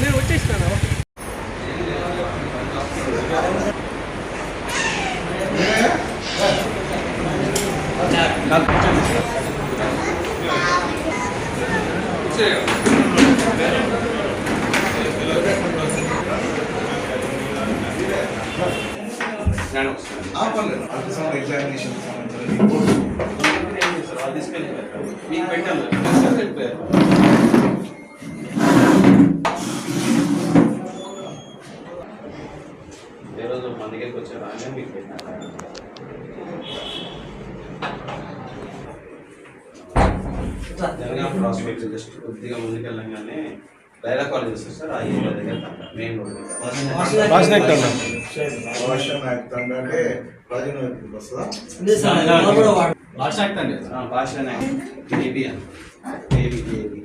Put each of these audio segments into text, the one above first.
నేను వచ్చేసినాను పర్లేదు ultrasound examination సంబంధించిన రిపోర్ట్స్ మీకు పెట్టాను. ఏ రోజు మన దగ్గరికి వచ్చారు? ఆయన మీకు పెట్టాను. జనగాం ప్రాస్పెక్ట్ జస్ట్ కొద్దిగా ముందుకెళ్ళంగానే డైలా కాలేజ్ వస్తుంది సార్ ఆ ఏరియా దగ్గర మెయిన్ రోడ్ దగ్గర. యాక్ట్ అంటే రాజీనామా వస్తుందా ఆ, భాష baby baby baby.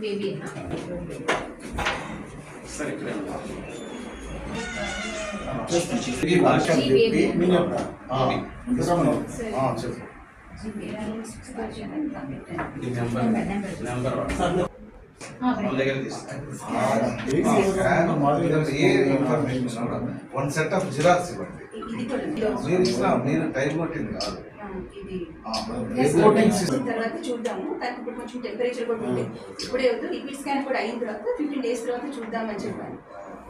Baby. Sir ఇక్కడే. ఇది భాష ఈ చెప్పి. వన్ సెట్ ఆఫ్ జిరాక్స్ ఇవ్వండి. మీరు ఇచ్చిన మీరు టైం కొట్టింది కాదు. తర్వాత చూద్దాము. తనకి ఇప్పుడు కొంచెం టెంపరేచర్ కూడా ఉంది ఇప్పుడే వద్దు రిపీట్ స్కాన్ కూడా అయిన తర్వాత ఫిఫ్టీన్ డేస్ తర్వాత చూద్దామని చెప్పాను.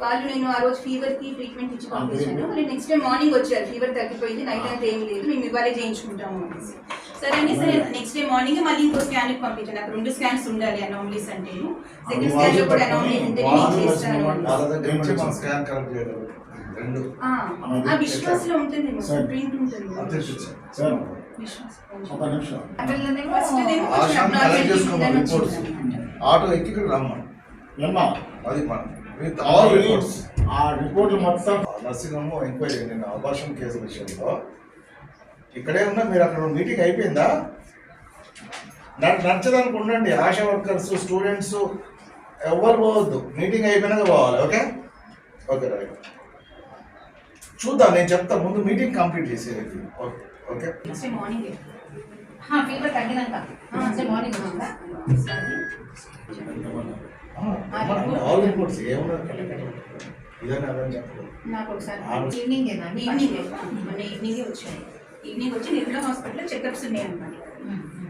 వాళ్ళు నేను ఆ రోజు ఫీవర్కి ట్రీట్మెంట్ ఇచ్చి పంపించాను. వాళ్ళు నెక్స్ట్ డే మార్నింగ్ వచ్చారు. ఫీవర్ తగ్గిపోయింది నైట్ అంతా ఏం లేదు. మేము ఇవాళే చేయించుకుంటాము అనేసి. సరే అని సరే నెక్స్ట్ డే మార్నింగ్ మళ్ళీ ఇంకో స్కాన్కి పంపించాను. అక్కడ రెండు స్కాన్స్ ఉండాలి అనామలీస్ అంటే సెకండ్ స్కాన్లో కూడా అనామలీ ఉంటే నేను చేస్తాను విశ్వాసలో ఉంటుంది ప్రింట్ ఉంటుంది సార్. విశ్వాస్ ఒక నిమిషం. ఆటో ఎక్కి ఇక్కడ రమ్మని. ఏమ్మా? అది మనం విత్ ఆల్ రిపోర్ట్స్ ఆ రిపోర్ట్లు మొత్తం నర్సింగ్ హోమ్ ఎంక్వైరీ నేను అబార్షన్ కేసు విషయంలో. ఇక్కడే ఉన్నా మీరు అక్కడ మీటింగ్ అయిపోయిందా? నాకు నచ్చదానికి ఉండండి. ఆశా వర్కర్స్ స్టూడెంట్స్ ఎవరు పోవద్దు. మీటింగ్ అయిపోయినాక పోవాలి ఓకే? Okay right. చూద్దాం నేను చెప్తా ముందు మీటింగ్ కంప్లీట్ చేసేది okay okay. Next day morning fever తగ్గినాక. Morning ఉందా ఆల్ రిపోర్ట్స్ ఏమన్నా ఇదని అదని చెప్పలేదు నాకు ఒకసారి ఈవినింగ్ ఈవినింగ్ మొన్న ఈవినింగ్ వచ్చాయి ఈవినింగ్ వచ్చి నిర్మలా హాస్పిటల్లో చెకప్స్ ఉన్నాయి అనమాట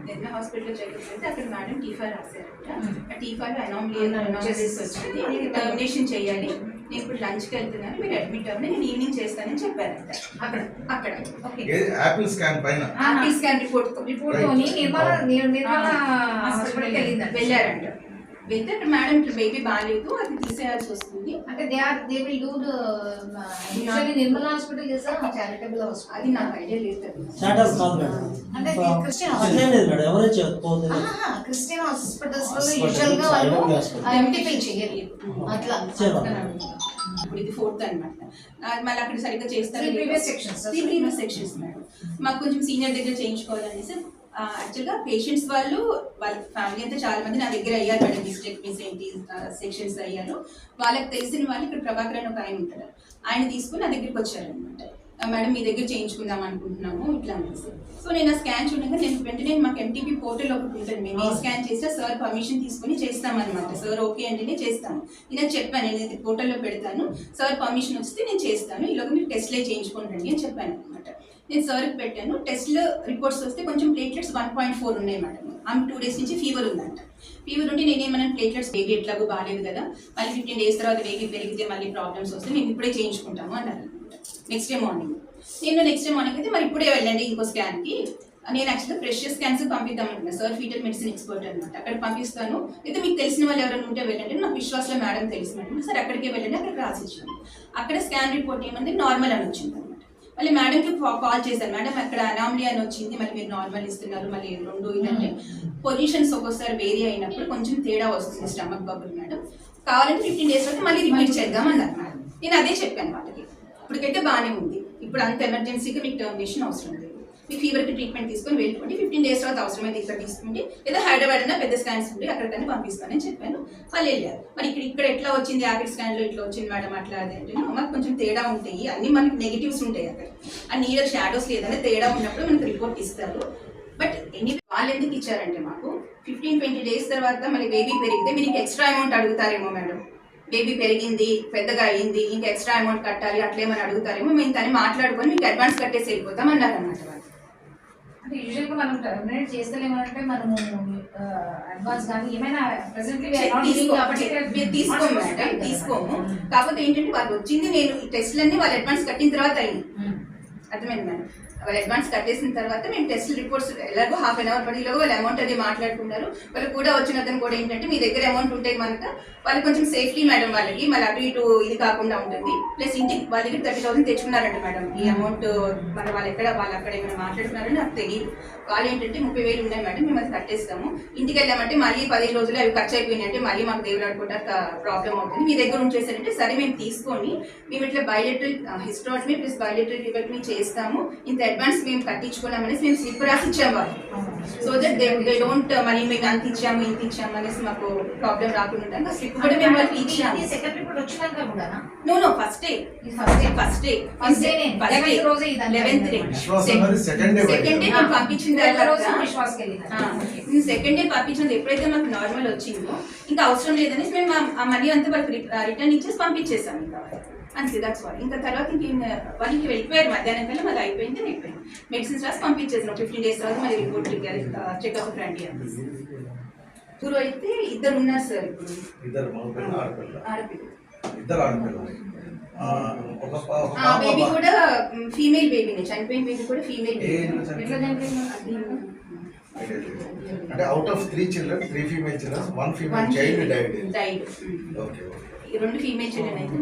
నిర్మలా హాస్పిటల్లో చెకప్స్ అయితే అక్కడ మేడం టీఫా రాశారంట. ఆ టీఫాలో అనామలీ వచ్చింది. టర్మినేషన్ చేయాలి. నేను ఇప్పుడు లంచ్కి వెళ్తున్నాను మీరు అడ్మిట్ అవ్వండి నేను ఈవినింగ్ చేస్తానని చెప్పారంట అక్కడ అక్కడ ఓకే. ఏది యాపిల్ స్కాన్ పైన? స్కాన్ రిపోర్ట్ రిపోర్ట్ తోని నిర్మల నిర్మల హాస్పిటల్కి వెళ్ళిందంట. వెళ్ళారంట. అక్కడ మేడం ఇట్లా బేబీ బాగాలేదు అది తీసేయాల్సి వస్తుంది. అంటే they are they will do usually Nirmala hospital is charitable hospital అది నాకు ఐడియా లేదు కదా. స్టాటస్ కాదు మేడం. అంటే క్రిస్టియన్ ఎవరే క్రిస్టియన్ హాస్పిటల్స్లో యూజువల్గా వాళ్ళు. ఎంటీపీ చెయ్యరు అట్లా. ఇప్పుడు ఇది ఫోర్త్ అనమాట మళ్ళీ అక్కడ సరిగ్గా చేస్తారు sections. Three previous sections madam మాకు కొంచెం సీనియర్ దగ్గర చేయించుకోవాలనేసి యాక్చువల్గా పేషెంట్స్ వాళ్ళు వాళ్ళ ఫ్యామిలీ అంతా చాలా మంది నా దగ్గర అయ్యారు మేడం డిస్ట్రిక్ట్ ఏంటి సెక్షన్స్ అయ్యారు. వాళ్ళకి తెలిసిన వాళ్ళు ఇక్కడ ప్రభాకర్ అని ఒక ఆయన ఉంటారు. ఆయన తీసుకుని నా దగ్గరికి వచ్చారనమాట మేడం మీ దగ్గర చేయించుకుందాం అనుకుంటున్నాము ఇట్లా అనేసి. సో నేను ఆ స్కాన్ చూడగా నేను వెంటనే మాకు ఎంటీపీ పోర్టల్ ఒకటి ఉంటుంది మేము ఏ స్కాన్ చేస్తే సార్ పర్మిషన్ తీసుకుని చేస్తామన్నమాట. సార్ ఓకే అంటేనే చేస్తాను నేను అది చెప్పాను నేను ఇది పోర్టల్లో పెడతాను. సార్ పర్మిషన్ వస్తే నేను చేస్తాను. ఈలోగా మీరు టెస్ట్లే చేయించుకోండి అని చెప్పాను అనమాట నేను సార్కి పెట్టాను. టెస్ట్లో రిపోర్ట్స్ వస్తే కొంచెం ప్లేట్లెట్స్ వన్ పాయింట్ ఫోర్ ఉన్నాయి మేడం ఆమె టూ డేస్ నుంచి ఫీవర్ ఉందంట. ఫీవర్ ఉంటే నేనేమన్నా ప్లేట్లెట్స్ వేగి ఎట్లాగో బాగాలేదు కదా మళ్ళీ ఫిఫ్టీన్ డేస్ తర్వాత వేగి పెరిగితే మళ్ళీ ప్రాబ్లమ్స్ వస్తే మేము ఇప్పుడే చేయించుకుంటాము అన్నారు. నెక్స్ట్ డే మార్నింగ్ నేను నెక్స్ట్ డే మార్నింగ్ అయితే మరి ఇప్పుడే వెళ్ళండి ఇంకో స్కాన్కి నేను యాక్చువల్గా ప్రెషర్ స్కాన్స్ పంపిద్దాం అనుకున్నాను సార్ ఫీటల్ మెడిసిన్ ఎక్స్పర్ట్ అనమాట అక్కడ పంపిస్తాను. అయితే మీకు తెలిసిన వాళ్ళు ఎవరైనా ఉంటే వెళ్ళండి. నాకు విశ్వాసలో మేడం తెలుసు. మేడం అక్కడికే వెళ్ళండి. అక్కడికి రాసిచ్చాను. అక్కడ స్కాన్ రిపోర్ట్ ఏమంటే నార్మల్ అని వచ్చింది. మళ్ళీ మేడంకి కాల్ చేశాను. మేడం అక్కడ అనామలీ అని వచ్చింది. మళ్ళీ మీరు నార్మల్ ఇస్తున్నారు. మళ్ళీ రెండు ఏంటంటే పొజిషన్స్ ఒక్కోసారి వేరీ అయినప్పుడు కొంచెం తేడా వస్తుంది స్టమక్ బబుల్ మేడం కావాలంటే ఫిఫ్టీన్ డేస్ వరకు మళ్ళీ రిపీట్ చేద్దాం అన్నారు నేను అదే చెప్పాను వాళ్ళకి. ఇప్పటికైతే బాగానే ఉంది. ఇప్పుడు అంత ఎమర్జెన్సీగా మీకు టర్మినేషన్ అవసరం లేదు. మీ ఫీవర్కి ట్రీట్మెంట్ తీసుకొని వెళ్ళిపోండి. ఫిఫ్టీన్ డేస్ తర్వాత అవసరమైతే ఇక్కడ తీసుకుంటే లేదా హైదరాబాద్ అయినా పెద్ద స్కాన్స్ ఉంటే అక్కడికన్నా పంపిస్తానని చెప్పాను. వాళ్ళు వెళ్ళారు. మరి ఇక్కడ ఇక్కడ ఎట్లా వచ్చింది యాపిల్ స్కాన్లో ఇట్లా వచ్చింది మేడం అట్లా అది అంటే మాకు కొంచెం తేడా ఉంటాయి. అన్ని మనకి నెగిటివ్స్ ఉంటాయి అక్కడ. ఆ నీడ షాడోస్ లేదంటే తేడా ఉన్నప్పుడు మనకు రిపోర్ట్ ఇస్తారు. బట్ ఎన్ని వాళ్ళు ఎందుకు ఇచ్చారంటే మాకు ఫిఫ్టీన్ ట్వంటీ డేస్ తర్వాత మళ్ళీ బేబీ పెరిగితే మీరు ఎక్స్ట్రా అమౌంట్ అడుగుతారేమో మేడం. బేబీ పెరిగింది పెద్దగా అయింది ఇంకా ఎక్స్ట్రా అమౌంట్ కట్టాలి అట్లేమని అడుగుతారేమో. మేము తను మాట్లాడుకొని మీకు అడ్వాన్స్ కట్టేసి వెళ్ళిపోతాం అన్నారు అన్నమాట వాళ్ళు. అంటే మనం టర్మినేట్ చేస్తలేమంటే మనము అడ్వాన్స్ కానీ ఏమైనా ప్రెసెంట్లీ తీసుకోము మీరు తీసుకోము మేడం తీసుకోము. కాకపోతే ఏంటంటే వాళ్ళు వచ్చింది నేను టెస్ట్లన్నీ వాళ్ళు అడ్వాన్స్ కట్టిన తర్వాత అయింది. అర్థమైంది మేడం? వాళ్ళు అడ్వాన్స్ కట్టేసిన తర్వాత మేము టెస్ట్ రిపోర్ట్స్ ఎలాగో హాఫ్ అన్ అవర్ పడిలో వాళ్ళు అమౌంట్ అది మాట్లాడుకున్నారు వాళ్ళు కూడా వచ్చిన అతను కూడా ఏంటంటే మీ దగ్గర అమౌంట్ ఉంటే కనుక వాళ్ళు కొంచెం సేఫ్లీ మేడం వాళ్ళకి మళ్ళీ అటు ఇటు ఇది కాకుండా ఉంటుంది. ప్లస్ ఇంటికి వాళ్ళ దగ్గర థర్టీ థౌసండ్ తెచ్చుకున్నారంట మేడం ఈ అమౌంట్ మన వాళ్ళు ఎక్కడ వాళ్ళు అక్కడ ఏమైనా మాట్లాడుతున్నారని నాకు తెలియదు వాళ్ళు ఏంటంటే ముప్పై వేలు ఉన్నాయి మేడం మేము అది కట్టేస్తాము. ఇంటికి వెళ్ళామంటే మళ్ళీ పదిహేను రోజులు అవి ఖర్చు అయిపోయినాయి అంటే మళ్ళీ మాకు దేవుడు ఆడుకుంటా ప్రాబ్లం అవుతుంది. మీ దగ్గర ఉంచేసారంటే సరే మేము తీసుకొని మేము ఇట్లా బయోలెటరీ హిస్టాటమీ ప్లస్ బయోలెటరీ మేము చేస్తాము. ఇంత అడ్వాన్స్ మేము కట్టించుకున్నాం అనేసి మేము స్లిప్ రాసి ఇచ్చాము వాళ్ళు so that they they don't money మేము అంత ఇచ్చాము ఇంత ఇచ్చాము అనేసి మాకు ప్రాబ్లం రాకుండా స్లిప్ కూడా మేము వాళ్ళకి ఇచ్చాము. సెకండ్ రిపోర్ట్ వచ్చినాక కూడా no? No first day. First day day నే. Eleventh రోజే ఇదంతా లెవెన్త్ డే సెకండ్ డే. మేము పంపించిన రోజు తర్వాత నేను సెకండ్ డే పంపించినది ఎప్పుడైతే మాకు నార్మల్ వచ్చిందో ఇంకా అవసరం లేదనేసి మేము ఆ- మనీ అంతా వాళ్ళకి రిటర్న్ ఇచ్చేసి పంపించేసాం ఇంకా అంతే దట్స్ వాల్ ఇంకా తర్వాత ఇంకేం వాళ్ళకి వెళ్ళిపోయారు. మధ్యాహ్నం కల్లా మళ్ళీ అయిపోయింది అయిపోయింది మెడిసిన్స్ రాసి పంపించేసాం ఫిఫ్టీన్ డేస్ తర్వాత మళ్ళీ రిపోర్ట్ చెకప్ రండి అని. ఇప్పుడు అయితే ఇద్దరు ఉన్నారు సార్ ఇప్పుడు. ఇద్దరు ఇద్దరు బేబీ కూడా ఫీమేల్ బేబీనే చనిపోయిన బేబీ కూడా ఫీమేల్? ఎట్లా చనిపోయింది? అంటే out of three children three female children one female child died died okay okay రెండు ఫీమేల్ చిల్డ్రన్ అయితే.